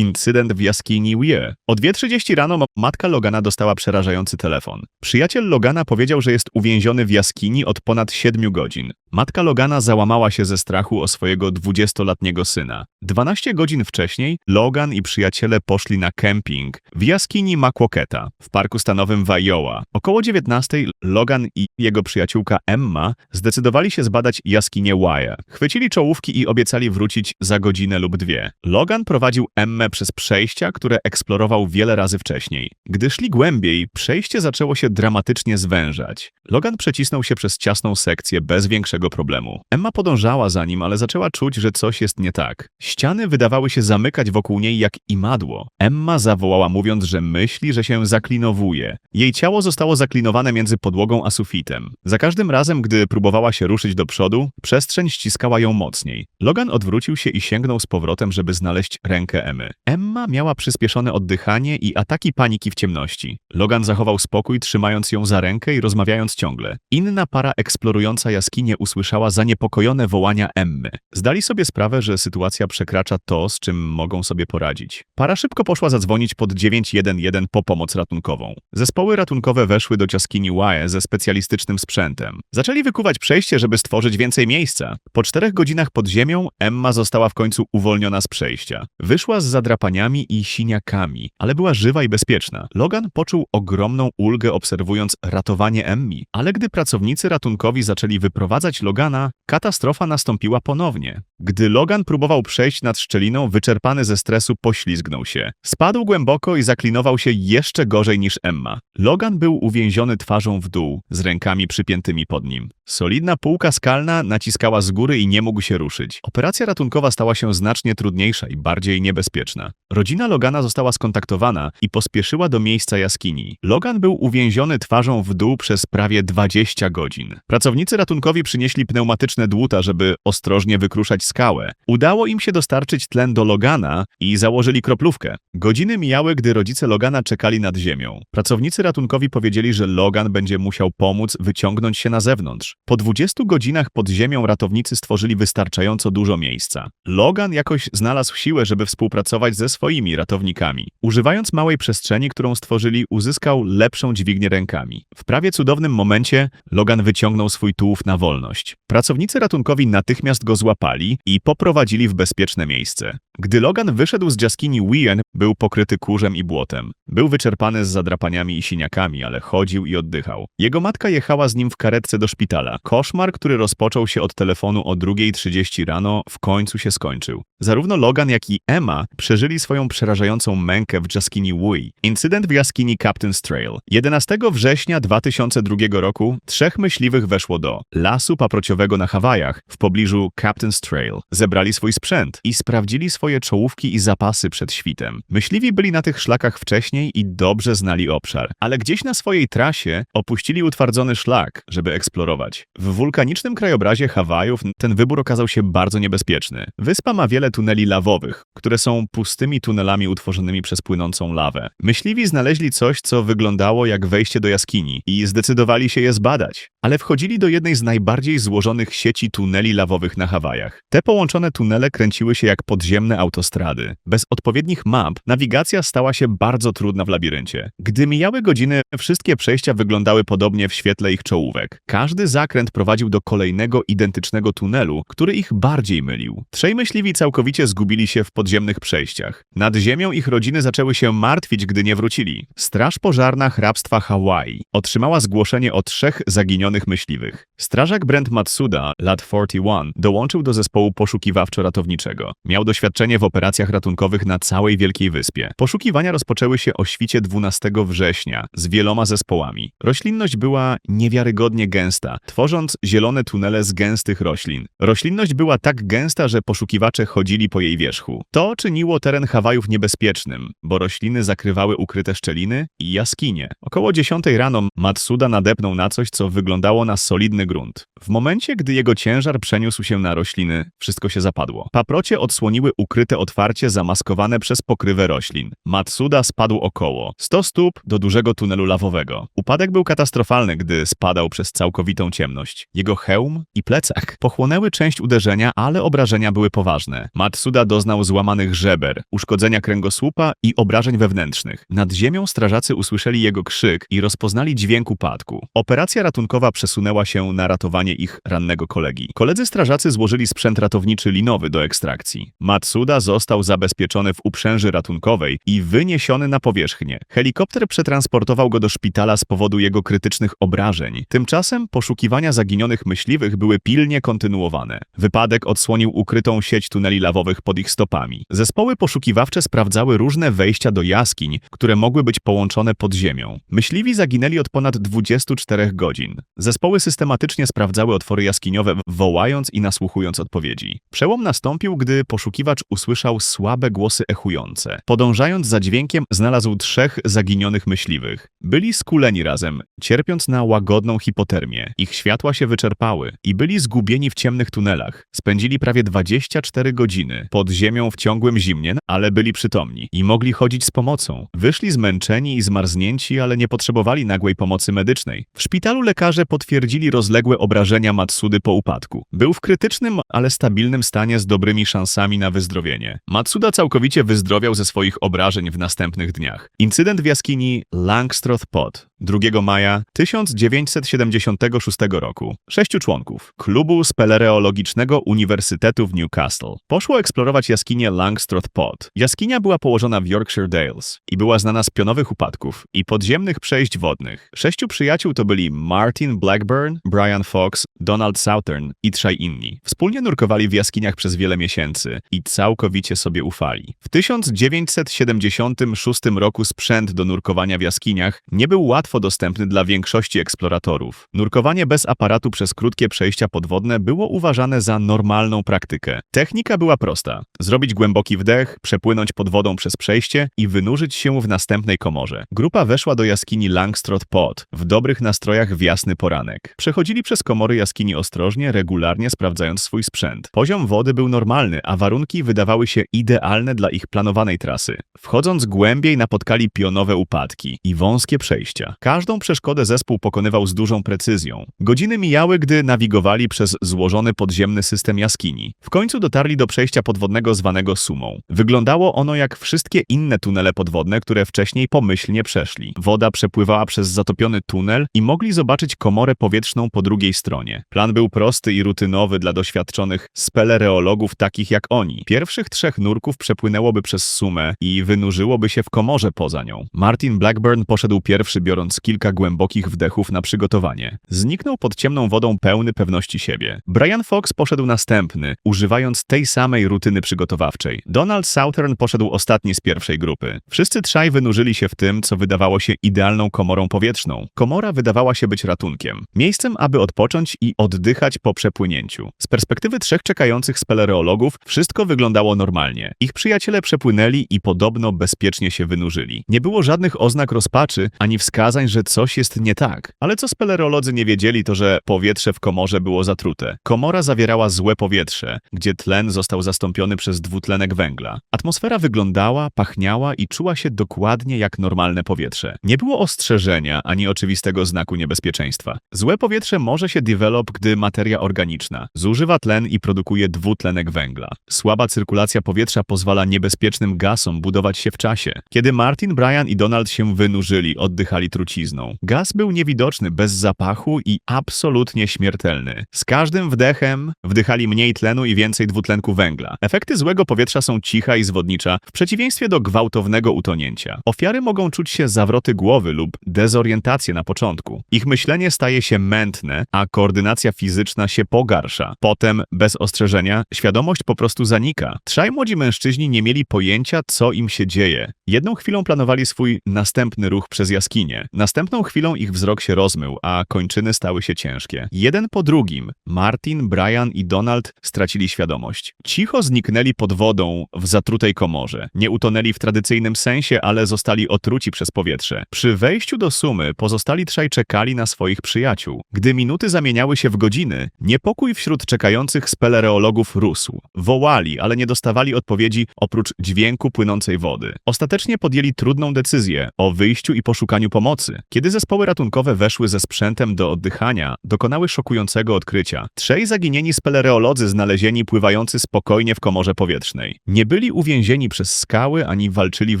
Incydent w jaskini Wie. O 2.30 rano ma- matka Logana dostała przerażający telefon. Przyjaciel Logana powiedział, że jest uwięziony w jaskini od ponad 7 godzin. Matka Logana załamała się ze strachu o swojego 20-letniego syna. 12 godzin wcześniej Logan i przyjaciele poszli na kemping w jaskini Maquoketa w parku stanowym w Iowa. Około 19 Logan i jego przyjaciółka Emma zdecydowali się zbadać jaskinię Wye. Chwycili czołówki i obiecali wrócić za godzinę lub dwie. Logan prowadził Emmę przez przejścia, które eksplorował wiele razy wcześniej. Gdy szli głębiej, przejście zaczęło się dramatycznie zwężać. Logan przecisnął się przez ciasną sekcję bez większego problemu. Emma podążała za nim, ale zaczęła czuć, że coś jest nie tak. Ściany wydawały się zamykać wokół niej jak imadło. Emma zawołała mówiąc, że myśli, że się zaklinowuje. Jej ciało zostało zaklinowane między podłogą a sufitem. Za każdym razem, gdy próbowała się ruszyć do przodu, przestrzeń ściskała ją mocniej. Logan odwrócił się i sięgnął z powrotem, żeby znaleźć rękę Emmy. Emma miała przyspieszone oddychanie i ataki paniki w ciemności. Logan zachował spokój, trzymając ją za rękę i rozmawiając ciągle. Inna para eksplorująca jaskinię usłyszała zaniepokojone wołania Emmy. Zdali sobie sprawę, że sytuacja przekracza to, z czym mogą sobie poradzić. Para szybko poszła zadzwonić pod 911 po pomoc ratunkową. Zespoły ratunkowe weszły do jaskini Wae ze specjalistycznym sprzętem. Zaczęli wykuwać przejście, żeby stworzyć więcej miejsca. Po czterech godzinach pod ziemią Emma została w końcu uwolniona z przejścia. Wyszła z zadrapaniami i siniakami, ale była żywa i bezpieczna. Logan poczuł ogromną ulgę obserwując ratowanie Emmy, ale gdy pracownicy ratunkowi zaczęli wyprowadzać Logana, katastrofa nastąpiła ponownie. Gdy Logan próbował przejść nad szczeliną, wyczerpany ze stresu poślizgnął się. Spadł głęboko i zaklinował się jeszcze gorzej niż Emma. Logan był uwięziony twarzą w dół, z rękami przypiętymi pod nim. Solidna półka skalna naciskała z góry i nie mógł się ruszyć. Operacja ratunkowa stała się znacznie trudniejsza i bardziej niebezpieczna. Rodzina Logana została skontaktowana i pospieszyła do miejsca jaskini. Logan był uwięziony twarzą w dół przez prawie 20 godzin. Pracownicy ratunkowi przynieśli pneumatyczne dłuta, żeby ostrożnie wykruszać skałę. Udało im się dostarczyć tlen do Logana i założyli kroplówkę. Godziny mijały, gdy rodzice Logana czekali nad ziemią. Pracownicy ratunkowi powiedzieli, że Logan będzie musiał pomóc wyciągnąć się na zewnątrz. Po 20 godzinach pod ziemią ratownicy stworzyli wystarczająco dużo miejsca. Logan jakoś znalazł siłę, żeby współpracować ze swoimi ratownikami. Używając małej przestrzeni, którą stworzyli, uzyskał lepszą dźwignię rękami. W prawie cudownym momencie Logan wyciągnął swój tułów na wolność. Pracownicy ratunkowi natychmiast go złapali i poprowadzili w bezpieczne miejsce. Gdy Logan wyszedł z jaskini Wien, był pokryty kurzem i błotem. Był wyczerpany z zadrapaniami i siniakami, ale chodził i oddychał. Jego matka jechała z nim w karetce do szpitala. Koszmar, który rozpoczął się od telefonu o 2.30 rano, w końcu się skończył. Zarówno Logan, jak i Emma przeżyli swoją przerażającą mękę w jaskini Wui. Incydent w jaskini Captain's Trail. 11 września 2002 roku trzech myśliwych weszło do lasu paprociowego na Hawajach w pobliżu Captain's Trail. Zebrali swój sprzęt i sprawdzili swoje czołówki i zapasy przed świtem. Myśliwi byli na tych szlakach wcześniej i dobrze znali obszar, ale gdzieś na swojej trasie opuścili utwardzony szlak, żeby eksplorować. W wulkanicznym krajobrazie Hawajów ten wybór okazał się bardzo niebezpieczny. Wyspa ma wiele tuneli lawowych, które są pustymi tunelami utworzonymi przez płynącą lawę. Myśliwi znaleźli coś, co wyglądało jak wejście do jaskini i zdecydowali się je zbadać. Ale wchodzili do jednej z najbardziej złożonych sieci tuneli lawowych na Hawajach. Te połączone tunele kręciły się jak podziemne autostrady. Bez odpowiednich map nawigacja stała się bardzo trudna w labiryncie. Gdy mijały godziny, wszystkie przejścia wyglądały podobnie w świetle ich czołówek. Każdy zakręt prowadził do kolejnego identycznego tunelu, który ich bardziej mylił. Trzej myśliwi całkowicie zgubili się w podziemnych przejściach. Nad ziemią ich rodziny zaczęły się martwić, gdy nie wrócili. Straż pożarna hrabstwa Hawaii otrzymała zgłoszenie o trzech zaginionych myśliwych. Strażak Brent Matsuda, lat 41, dołączył do zespołu poszukiwawczo-ratowniczego. Miał doświadczenie w operacjach ratunkowych na całej Wielkiej Wyspie. Poszukiwania rozpoczęły się o świcie 12 września z wieloma zespołami. Roślinność była niewiarygodnie gęsta, tworząc zielone tunele z gęstych roślin. Roślinność była tak gęsta, że poszukiwacze chodzili po jej wierzchu. To czyniło teren Hawajów niebezpiecznym, bo rośliny zakrywały ukryte szczeliny i jaskinie. Około 10 rano Matsuda nadepnął na coś, co wyglądało wyglądało na solidny grunt. W momencie, gdy jego ciężar przeniósł się na rośliny, wszystko się zapadło. Paprocie odsłoniły ukryte otwarcie zamaskowane przez pokrywę roślin. Matsuda spadł około 100 stóp do dużego tunelu lawowego. Upadek był katastrofalny, gdy spadał przez całkowitą ciemność. Jego hełm i plecak pochłonęły część uderzenia, ale obrażenia były poważne. Matsuda doznał złamanych żeber, uszkodzenia kręgosłupa i obrażeń wewnętrznych. Nad ziemią strażacy usłyszeli jego krzyk i rozpoznali dźwięk upadku. Operacja ratunkowa przesunęła się na ratowanie ich rannego kolegi. Koledzy strażacy złożyli sprzęt ratowniczy linowy do ekstrakcji. Matsuda został zabezpieczony w uprzęży ratunkowej i wyniesiony na powierzchnię. Helikopter przetransportował go do szpitala z powodu jego krytycznych obrażeń. Tymczasem poszukiwania zaginionych myśliwych były pilnie kontynuowane. Wypadek odsłonił ukrytą sieć tuneli lawowych pod ich stopami. Zespoły poszukiwawcze sprawdzały różne wejścia do jaskiń, które mogły być połączone pod ziemią. Myśliwi zaginęli od ponad 24 godzin. Zespoły systematycznie sprawdzały otwory jaskiniowe, wołając i nasłuchując odpowiedzi. Przełom nastąpił, gdy poszukiwacz usłyszał słabe głosy echujące. Podążając za dźwiękiem, znalazł trzech zaginionych myśliwych. Byli skuleni razem, cierpiąc na łagodną hipotermię. Ich światła się wyczerpały i byli zgubieni w ciemnych tunelach. Spędzili prawie 24 godziny pod ziemią w ciągłym zimnie, ale byli przytomni i mogli chodzić z pomocą. Wyszli zmęczeni i zmarznięci, ale nie potrzebowali nagłej pomocy medycznej. W szpitalu lekarze potwierdzili rozległe obrażenia Matsudy po upadku. Był w krytycznym, ale stabilnym stanie z dobrymi szansami na wyzdrowienie. Matsuda całkowicie wyzdrowiał ze swoich obrażeń w następnych dniach. Incydent w jaskini Langstroth Pod 2 maja 1976 roku. Sześciu członków klubu spelereologicznego Uniwersytetu w Newcastle poszło eksplorować jaskinię Langstroth Pod. Jaskinia była położona w Yorkshire Dales i była znana z pionowych upadków i podziemnych przejść wodnych. Sześciu przyjaciół to byli Martin Blackburn, Brian Fox, Donald Southern i trzej inni. Wspólnie nurkowali w jaskiniach przez wiele miesięcy i całkowicie sobie ufali. W 1976 roku sprzęt do nurkowania w jaskiniach nie był łatwo dostępny dla większości eksploratorów. Nurkowanie bez aparatu przez krótkie przejścia podwodne było uważane za normalną praktykę. Technika była prosta. Zrobić głęboki wdech, przepłynąć pod wodą przez przejście i wynurzyć się w następnej komorze. Grupa weszła do jaskini Langstroth Pod w dobrych nastrojach w jasny poranek. Przechodzili przez komory jaskini ostrożnie, regularnie sprawdzając swój sprzęt. Poziom wody był normalny, a warunki wydawały się idealne dla ich planowanej trasy. Wchodząc głębiej napotkali pionowe upadki i wąskie przejścia. Każdą przeszkodę zespół pokonywał z dużą precyzją. Godziny mijały, gdy nawigowali przez złożony podziemny system jaskini. W końcu dotarli do przejścia podwodnego zwanego Sumą. Wyglądało ono jak wszystkie inne tunele podwodne, które wcześniej pomyślnie przeszli. Woda przepływała przez zatopiony tunel i mogli zobaczyć komorę powietrzną po drugiej stronie. Plan był prosty i rutynowy dla doświadczonych spelereologów takich jak oni. Pierwszych trzech nurków przepłynęłoby przez Sumę i wynurzyłoby się w komorze poza nią. Martin Blackburn poszedł pierwszy, biorąc kilka głębokich wdechów na przygotowanie. Zniknął pod ciemną wodą pełny pewności siebie. Brian Fox poszedł następny, używając tej samej rutyny przygotowawczej. Donald Southern poszedł ostatni z pierwszej grupy. Wszyscy trzaj wynurzyli się w tym, co wydawało się idealną komorą powietrzną. Komora wydawała się być ratunkiem. Miejscem, aby odpocząć i oddychać po przepłynięciu. Z perspektywy trzech czekających spelereologów wszystko wyglądało normalnie. Ich przyjaciele przepłynęli i podobno bezpiecznie się wynurzyli. Nie było żadnych oznak rozpaczy, ani wskazań, że coś jest nie tak. Ale co spelereolodzy nie wiedzieli, to że powietrze w komorze było zatrute. Komora zawierała złe powietrze, gdzie tlen został zastąpiony przez dwutlenek węgla. Atmosfera wyglądała, pachniała i czuła się dokładnie jak normalne powietrze. Nie było ostrzeżenia ani oczywistego znaku niebezpieczeństwa. Złe powietrze może się develop, gdy materia organiczna zużywa tlen i produkuje dwutlenek węgla. Słaba cyrkulacja powietrza pozwala niebezpiecznym gasom budować się w czasie. Kiedy Martin, Brian i Donald się wynurzyli, oddychali trucizną. Gaz był niewidoczny, bez zapachu i absolutnie śmiertelny. Z każdym wdechem wdychali mniej tlenu i więcej dwutlenku węgla. Efekty złego powietrza są cicha i zwodnicza, w przeciwieństwie do gwałtownego utonięcia. Ofiary mogą czuć się zawroty głowy lub dezorientację na początku. Ich myślenie staje się mętne, a koordynacja fizyczna się pogarsza. Potem, bez ostrzeżenia, świadomość po prostu zanika. Trzaj młodzi mężczyźni nie mieli pojęcia, co im się dzieje. Jedną chwilą planowali swój następny ruch przez jaskinię. Następną chwilą ich wzrok się rozmył, a kończyny stały się ciężkie. Jeden po drugim Martin, Brian i Donald stracili świadomość. Cicho zniknęli pod wodą w zatrutej komorze. Nie utonęli w tradycyjnym sensie, ale zostali otruci przez powietrze. Przy wejściu do sumy pozostali trzaj czekali na swoich przyjaciół. Gdy minuty zamieniały się w godziny, niepokój wśród czekających spelereologów rósł. Wołali, ale nie dostawali odpowiedzi oprócz dźwięku płynącej wody. Ostatecznie podjęli trudną decyzję o wyjściu i poszukaniu pomocy. Kiedy zespoły ratunkowe weszły ze sprzętem do oddychania, dokonały szokującego odkrycia. Trzej zaginieni spelereolodzy znalezieni pływający spokojnie w komorze powietrznej. Nie byli uwięzieni przez skały ani walczyli w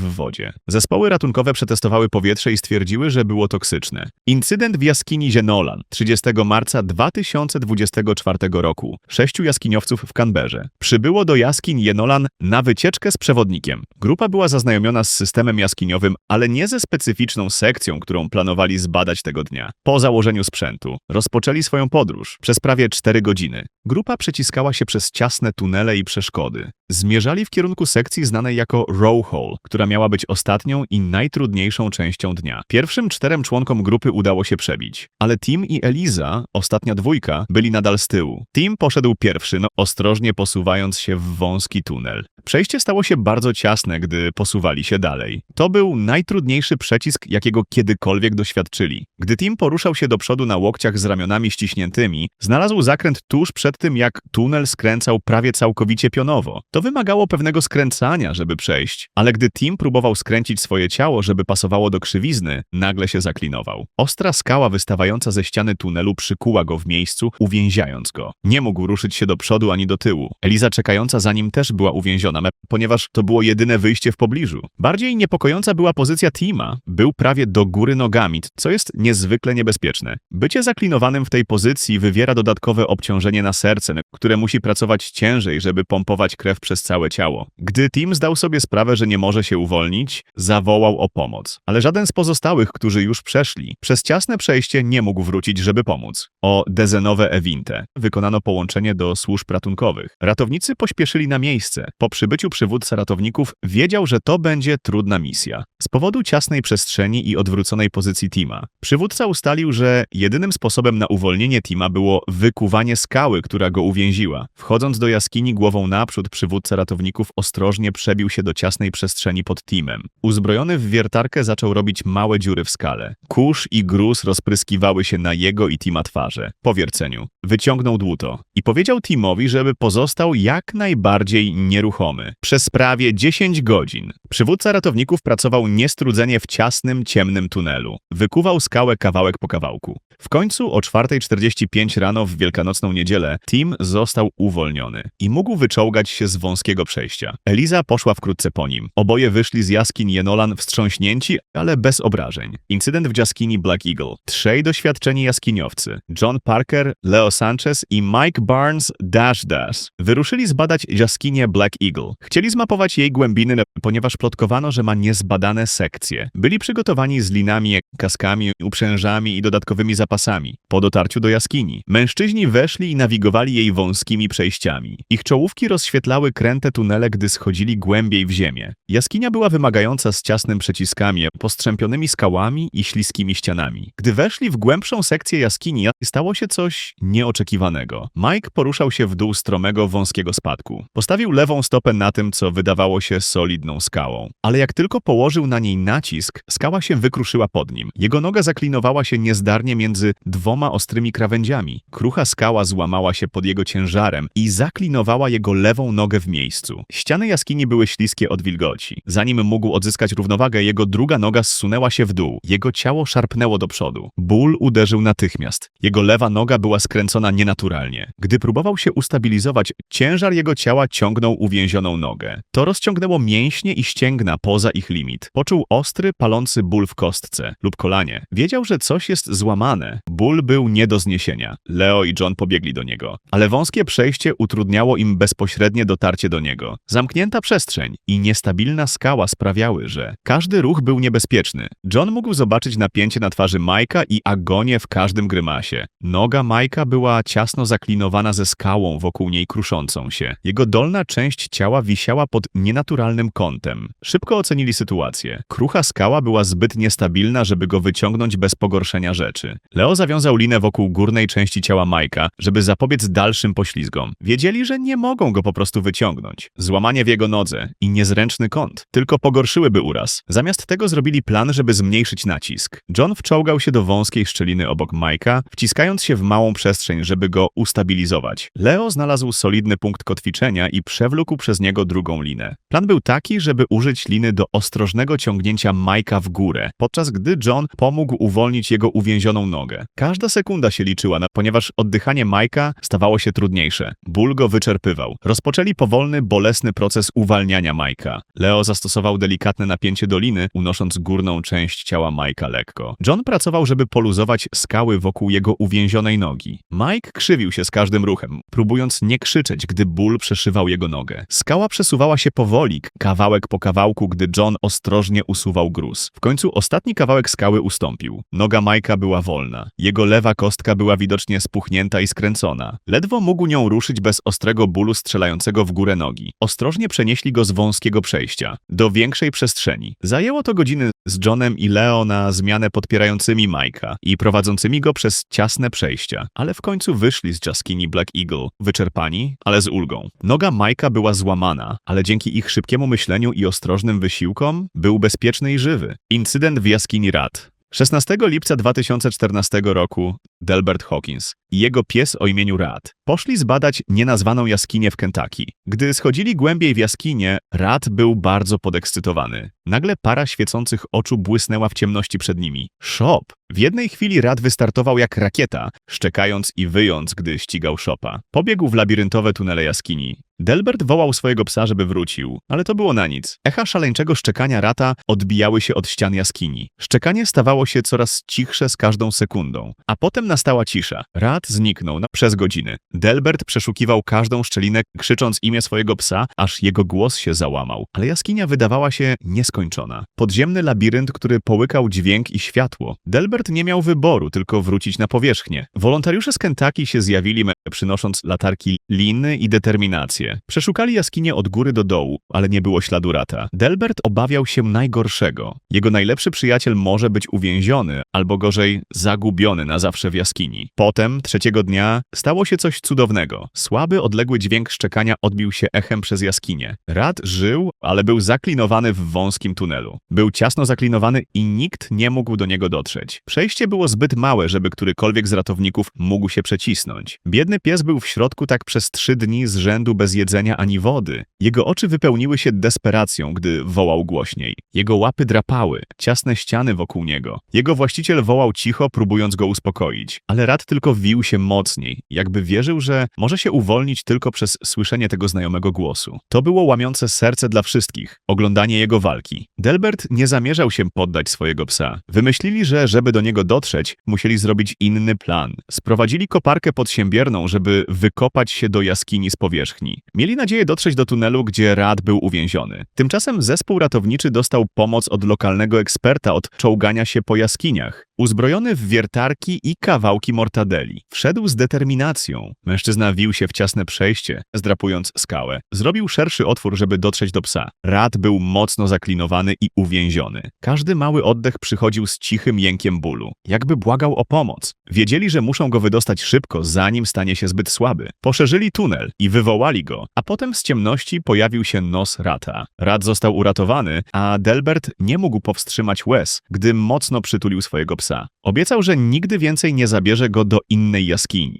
wodzie. Zespoły ratunkowe przetestowały powietrze i stwierdziły, że było toksyczne. Incydent w jaskini Zienolan 30 marca 2024 roku. Sześciu jaskiniowców w Canberrze. Przybyło do jaskiń Jenolan na wycieczkę z przewodnikiem. Grupa była zaznajomiona z systemem jaskiniowym, ale nie ze specyficzną sekcją, którą planowali zbadać tego dnia. Po założeniu sprzętu rozpoczęli swoją podróż przez prawie 4 godziny. Grupa przeciskała się przez ciasne tunele i przeszkody. Zmierzali w kierunku sekcji znanej jako Row Hole, która miała być ostatnią i najtrudniejszą częścią dnia. Pierwszym czterem członkom grupy udało się przebić, ale Tim i Eliza, ostatnia dwójka, byli nadal z tyłu. Tim poszedł pierwszy, no, ostrożnie posuwając się w wąski tunel. Przejście stało się bardzo ciasne, gdy posuwali się dalej. To był najtrudniejszy przecisk, jakiego kiedykolwiek doświadczyli. Gdy Tim poruszał się do przodu na łokciach z ramionami ściśniętymi, znalazł zakręt tuż przed tym, jak tunel skręcał prawie całkowicie pionowo. To wymagało pewnego skręcania, żeby przejść, ale gdy Tim próbował skręcić swoje ciało, żeby pasowało do krzywizny, nagle się zaklinował. Ostra skała wystawająca ze ściany tunelu przykuła go w miejscu, uwięziając go. Nie mógł ruszyć się do przodu ani do tyłu. Eliza czekająca za nim też była uwięziona, ponieważ to było jedyne wyjście w pobliżu. Bardziej niepokojąca była pozycja Tima. Był prawie do góry nogami, co jest niezwykle niebezpieczne. Bycie zaklinowanym w tej pozycji wywiera dodatkowe obciążenie na serce, które musi pracować ciężej, żeby pompować krew przez całe ciało. Gdy Tim zdał sobie sprawę, że nie może się uwolnić, zawołał o pomoc. Ale żaden z pozostałych, którzy już przeszli, przez ciasne przejście nie mógł wrócić, żeby pomóc. O dezenowe Evinte wykonano połączenie do służb ratunkowych. Ratownicy pośpieszyli na miejsce. Po przybyciu przywódca ratowników wiedział, że to będzie trudna misja. Z powodu ciasnej przestrzeni i odwróconej pozycji Tima. Przywódca ustalił, że jedynym sposobem na uwolnienie Tima było wykuwanie skały, która go uwięziła. Wchodząc do jaskini głową naprzód, przywódca ratowników ostrożnie przebił się do ciasnej przestrzeni pod Timem. Uzbrojony w wiertarkę zaczął robić małe dziury w skale. Kurz i gruz rozpryskiwały się na jego i Tima twarze. Po wierceniu wyciągnął dłuto i powiedział Timowi, żeby pozostał jak najbardziej nieruchomy. Przez prawie 10 godzin przywódca ratowników pracował niestrudzenie w ciasnym, ciemnym tunelu. Wykuwał skałę kawałek po kawałku. W końcu o 4.45 rano w wielkanocną niedzielę Tim został uwolniony i mógł wyczołgać się z wąskiego przejścia. Eliza poszła wkrótce po nim. Oboje wyszli z jaskiń Jenolan wstrząśnięci, ale bez obrażeń. Incydent w jaskini Black Eagle. Trzej doświadczeni jaskiniowcy, John Parker, Leo Sanchez i Mike Barnes Dash Dash, wyruszyli zbadać jaskinię Black Eagle. Chcieli zmapować jej głębiny, ponieważ plotkowano, że ma niezbadane sekcje. Byli przygotowani z linami, kaskami, uprzężami i dodatkowymi zapasami. Po dotarciu do jaskini, mężczyźni weszli i nawigowali jej wąskimi przejściami. Ich czołówki rozświetlały kręte tunele, gdy schodzili głębiej w ziemię. Jaskinia była wymagająca z ciasnym przeciskami, postrzępionymi skałami i śliskimi ścianami. Gdy weszli w głębszą sekcję jaskini, stało się coś nieoczekiwanego. Mike poruszał się w dół stromego, wąskiego spadku. Postawił lewą stopę na tym, co wydawało się solidną skałą. Ale jak tylko położył na niej nacisk, skała się wykruszyła pod nim. Jego noga zaklinowała się niezdarnie między dwoma ostrymi krawędziami. Krucha skała złamała się pod jego ciężarem i zaklinowała jego lewą nogę w miejscu. Ściany jaskini były śliskie od wilgoci. Zanim mógł odzyskać równowagę, jego druga noga zsunęła się w dół. Jego ciało szarpnęło do przodu. Ból uderzył natychmiast. Jego lewa noga była skręcona nienaturalnie. Gdy próbował się ustabilizować, ciężar jego ciała ciągnął uwięzioną nogę. To rozciągnęło mięśnie i ścięgna poza ich limit. Poczuł ostry, palący ból w kostce lub kolanie. Wiedział, że coś jest złamane. Ból był nie do zniesienia. Leo i John pobiegli do niego, ale wąskie przejście utrudniało im bezpośrednie dotarcie do niego. Zamknięta przestrzeń i niestabilna skała sprawiały, że każdy ruch był niebezpieczny. John mógł zobaczyć napięcie na twarzy Majka i agonię w każdym grymasie. Noga Majka była ciasno zaklinowana ze skałą wokół niej kruszącą się. Jego dolna część ciała wisiała pod nienaturalnym kątem. Szybko ocenili sytuację. Krucha skała była zbyt niestabilna, żeby go wyciągnąć bez pogorszenia rzeczy. Leo zawiązał linę wokół górnej części ciała Majka, żeby zapobiec dalszym poślizgom. Wiedzieli, że nie mogą go po prostu wyciągnąć. Złamanie w jego nodze i niezręczny kąt tylko pogorszyłyby uraz. Zamiast tego zrobili plan, żeby zmniejszyć nacisk. John wczołgał się do wąskiej szczeliny obok Majka, wciskając się w małą przestrzeń, żeby go ustabilizować. Leo znalazł solidny punkt kotwiczenia i przewlókł przez niego drugą linę. Plan był taki, żeby użyć liny do ostrożnego ciągnięcia Majka w górę, podczas gdy John pomógł uwolnić jego uwięzioną nogę. Każda sekunda się liczyła, ponieważ oddychanie Majka stawało się trudniejsze. Ból go wyczerpywał. Rozpoczęli powolny, bolesny proces uwalniania Majka. Leo zastosował delikatne napięcie doliny, unosząc górną część ciała Majka lekko. John pracował, żeby poluzować skały wokół jego uwięzionej nogi. Mike krzywił się z każdym ruchem, próbując nie krzyczeć, gdy ból przeszywał jego nogę. Skała przesuwała się powoli, kawałek po kawałku, gdy John ostrożnie usuwał gruz. W końcu ostatni kawałek skały ustąpił. Noga Majka była wolna. Jego lewa kostka była widocznie spuchnięta i skręcona. Ledwo mógł nią ruszyć bez ostrego bólu strzelającego w górę nogi. Ostrożnie przenieśli go z wąskiego przejścia do większej przestrzeni. Zajęło to godziny z Johnem i Leo na zmianę podpierającymi Majka i prowadzącymi go przez ciasne przejścia, ale w końcu wyszli z jaskini Black Eagle, wyczerpani, ale z ulgą. Noga Majka była złamana, ale dzięki ich szybkiemu myśleniu i ostrożnym wysiłkom był bezpieczny i żywy. Incydent w jaskini Rad. 16 lipca 2014 roku Delbert Hawkins i jego pies o imieniu Rad poszli zbadać nienazwaną jaskinię w Kentucky. Gdy schodzili głębiej w jaskinię, Rad był bardzo podekscytowany. Nagle para świecących oczu błysnęła w ciemności przed nimi. Shop! W jednej chwili Rad wystartował jak rakieta, szczekając i wyjąc, gdy ścigał Shopa. Pobiegł w labiryntowe tunele jaskini. Delbert wołał swojego psa, żeby wrócił, ale to było na nic. Echa szaleńczego szczekania Rata odbijały się od ścian jaskini. Szczekanie stawało się coraz cichsze z każdą sekundą, a potem nastała cisza. Rat zniknął na przez godziny. Delbert przeszukiwał każdą szczelinę, krzycząc imię swojego psa, aż jego głos się załamał. Ale jaskinia wydawała się nieskończona. Podziemny labirynt, który połykał dźwięk i światło. Delbert nie miał wyboru, tylko wrócić na powierzchnię. Wolontariusze z Kentucky się zjawili, przynosząc latarki liny i determinację. Przeszukali jaskinię od góry do dołu, ale nie było śladu Rata. Delbert obawiał się najgorszego. Jego najlepszy przyjaciel może być uwięziony, albo gorzej, zagubiony na zawsze w jaskini. Potem, trzeciego dnia, stało się coś cudownego. Słaby, odległy dźwięk szczekania odbił się echem przez jaskinię. Rad żył, ale był zaklinowany w wąskim tunelu. Był ciasno zaklinowany i nikt nie mógł do niego dotrzeć. Przejście było zbyt małe, żeby którykolwiek z ratowników mógł się przecisnąć. Biedny pies był w środku tak przez trzy dni z rzędu bez jedzenia ani wody. Jego oczy wypełniły się desperacją, gdy wołał głośniej. Jego łapy drapały, ciasne ściany wokół niego. Jego właściciel wołał cicho, próbując go uspokoić, ale Rad tylko wił się mocniej, jakby wierzył, że może się uwolnić tylko przez słyszenie tego znajomego głosu. To było łamiące serce dla wszystkich, oglądanie jego walki. Delbert nie zamierzał się poddać swojego psa. Wymyślili, że żeby do niego dotrzeć, musieli zrobić inny plan. Sprowadzili koparkę podsiębierną, żeby wykopać się do jaskini z powierzchni. Mieli nadzieję dotrzeć do tunelu, gdzie Rad był uwięziony. Tymczasem zespół ratowniczy dostał pomoc od lokalnego eksperta od czołgania się po jaskiniach. Uzbrojony w wiertarki i kawałki mortadeli. Wszedł z determinacją. Mężczyzna wił się w ciasne przejście, zdrapując skałę. Zrobił szerszy otwór, żeby dotrzeć do psa. Rad był mocno zaklinowany i uwięziony. Każdy mały oddech przychodził z cichym jękiem bólu, jakby błagał o pomoc. Wiedzieli, że muszą go wydostać szybko, zanim stanie się zbyt słaby. Poszerzyli tunel i wywołali go, a potem z ciemności pojawił się nos Rata. Rat został uratowany, a Delbert nie mógł powstrzymać łez, gdy mocno przytulił swojego psa. Obiecał, że nigdy więcej nie zabierze go do innej jaskini.